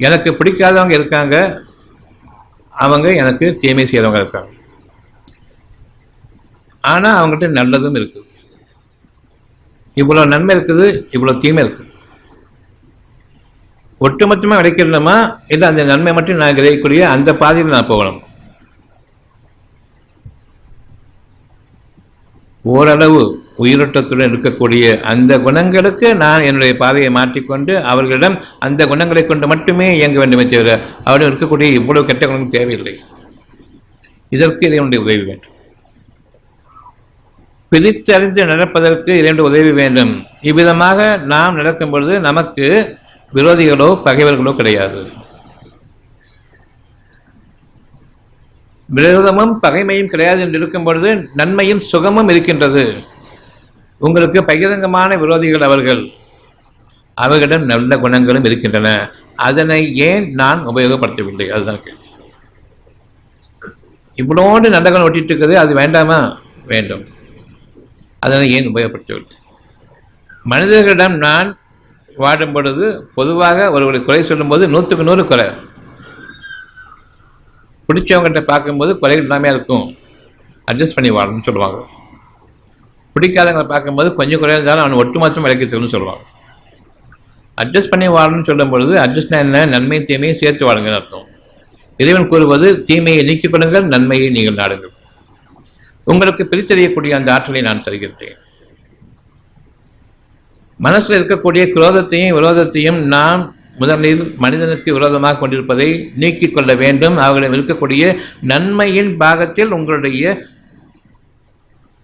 எனக்கு பிடிக்காதவங்க இருக்காங்க. அவங்க எனக்கு தீமை செய்கிறவங்க இருக்காங்க. ஆனால் அவங்ககிட்ட நல்லதும் இருக்குது இவ்வளோ நன்மை இருக்குது இவ்வளோ தீமை இருக்குது ஒட்டுமொத்தமாக கிடைக்கணுமா இல்லை அந்த நன்மை மட்டும் நான் கிடைக்கக்கூடிய அந்த பாதையில் நான் போகணும். ஓரளவு உயிரோட்டத்துடன் இருக்கக்கூடிய அந்த குணங்களுக்கு நான் என்னுடைய பாதையை மாற்றிக்கொண்டு அவர்களிடம் அந்த குணங்களை கொண்டு மட்டுமே இயங்க வேண்டுமே தவிர அவரிடம் இருக்கக்கூடிய இவ்வளவு கெட்ட குணம் தேவையில்லை. இதற்கு இதனுடைய உதவி வேண்டும். பிரித்தறிந்து நடப்பதற்கு இரண்டு உதவி வேண்டும். இவ்விதமாக நாம் நடக்கும் பொழுது நமக்கு விரோதிகளோ பகைவர்களோ கிடையாது. விரோதமும் பகைமையும் கிடையாது என்று இருக்கும் பொழுது நன்மையும் சுகமும் இருக்கின்றது. உங்களுக்கு பகிரங்கமான விரோதிகள் அவர்கள். அவர்களிடம் நல்ல குணங்களும் இருக்கின்றன. அதனை ஏன் நான் உபயோகப்படுத்தவில்லை? அதுதான் கேள்வி. இவ்வளோண்டு நல்ல குணம் ஒட்டிட்டு இருக்குது அது வேண்டாமா? வேண்டும். அதனை ஏன் உபயோகப்படுத்தவில்லை? மனிதர்களிடம் நான் வாடும் பொழுது பொதுவாக ஒருவரை குறை சொல்லும்போது நூற்றுக்கு நூறு குறை. பிடிச்சவங்ககிட்ட பார்க்கும்போது குறைகள் எல்லாமே இருக்கும். அட்ஜஸ்ட் பண்ணி வாழணும்னு சொல்லுவாங்க. பிடிக்காதவங்களை பார்க்கும்போது கொஞ்சம் குறையாக இருந்தாலும் அவனை ஒட்டுமொத்தம் விளக்கித்தருன்னு சொல்லுவான் அட்ஜஸ்ட் பண்ணி வாழணும்னு சொல்லும் பொழுது அட்ஜஸ்ட்னா என்ன நன்மை தீமையை சேர்த்து வாழுங்கன்னு அர்த்தம். இறைவன் கூறுவது தீமையை நீக்கிக் கொள்ளுங்கள் நன்மையை நீங்கள் நாடுங்கள். உங்களுக்கு பிரித்தறியக்கூடிய அந்த ஆற்றலை நான் தருகின்றேன். மனசில் இருக்கக்கூடிய குரோதத்தையும் விரோதத்தையும் நாம் முதலில் மனிதனுக்கு விரோதமாக கொண்டிருப்பதை நீக்கிக் கொள்ள வேண்டும். அவர்களிடம் இருக்கக்கூடிய நன்மையின் பாகத்தில் உங்களுடைய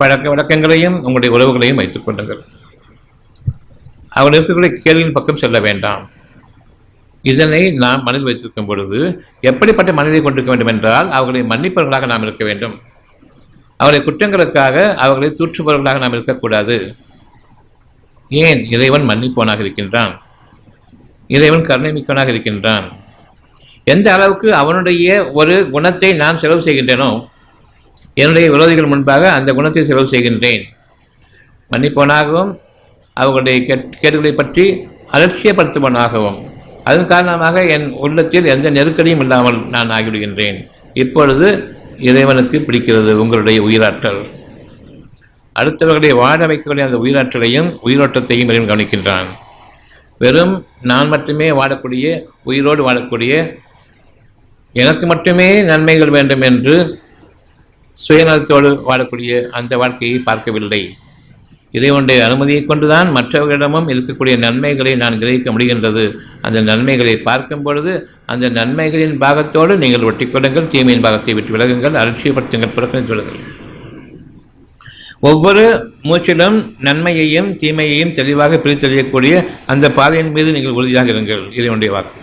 பழக்க வழக்கங்களையும் உங்களுடைய உறவுகளையும் வைத்துக் கொள்ளுங்கள் அவர்கள் இருக்கக்கூடிய கேள்வியின் பக்கம் செல்ல வேண்டாம். இதனை நாம் மனதில் வைத்திருக்கும் பொழுது எப்படிப்பட்ட மனதை கொண்டிருக்க வேண்டும் என்றால் அவர்களை மன்னிப்பவர்களாக நாம் இருக்க வேண்டும். அவருடைய குற்றங்களுக்காக அவர்களை தூற்றுபவர்களாக நாம் இருக்கக்கூடாது. ஏன்? இறைவன் மன்னிப்பவனாக இருக்கின்றான். இறைவன் கருணை மிக்கவனாக இருக்கின்றான். எந்த அளவுக்கு அவனுடைய ஒரு குணத்தை நான் செலவு செய்கின்றேனோ என்னுடைய விரோதிகள் முன்பாக அந்த குணத்தை செலவு செய்கின்றேன். மன்னிப்பவனாகவும் அவர்களுடைய கேடுகளை பற்றி அலட்சியப்படுத்துவனாகவும் அதன் காரணமாக என் உள்ளத்தில் எந்த நெருக்கடியும் இல்லாமல் நான் ஆகிவிடுகின்றேன். இப்பொழுது இறைவனுக்கு பிடிக்கிறது உங்களுடைய உயிராற்றல். அடுத்தவர்களை வாழ வைக்கக்கூடிய அந்த உயிராற்றலையும் உயிரோட்டத்தையும் இறைவன் கவனிக்கின்றான். வெறும் நான் மட்டுமே வாழக்கூடிய உயிரோடு வாழக்கூடிய எனக்கு மட்டுமே நன்மைகள் வேண்டும் என்று சுயநலத்தோடு வாழக்கூடிய அந்த வாழ்க்கையை பார்க்கவில்லை. இறைவனுடைய அனுமதியை கொண்டுதான் மற்றவர்களிடமும் இருக்கக்கூடிய நன்மைகளை நான் கிரகிக்க முடிகின்றது. அந்த நன்மைகளை பார்க்கும் பொழுது அந்த நன்மைகளின் பாகத்தோடு நீங்கள் ஒட்டிக்கொள்ளுங்கள் தீமையின் பாகத்தை விட்டு விலகுங்கள் அலட்சியப்படுத்துங்கள் புறக்கணித்து சொல்லுங்கள் ஒவ்வொரு மூச்சிலும் நன்மையையும் தீமையையும் தெளிவாக பிரித்தெறியக்கூடிய அந்த பாதையின் மீது நீங்கள் உறுதியாக இருங்கள். இறைவனுடைய வாக்கு.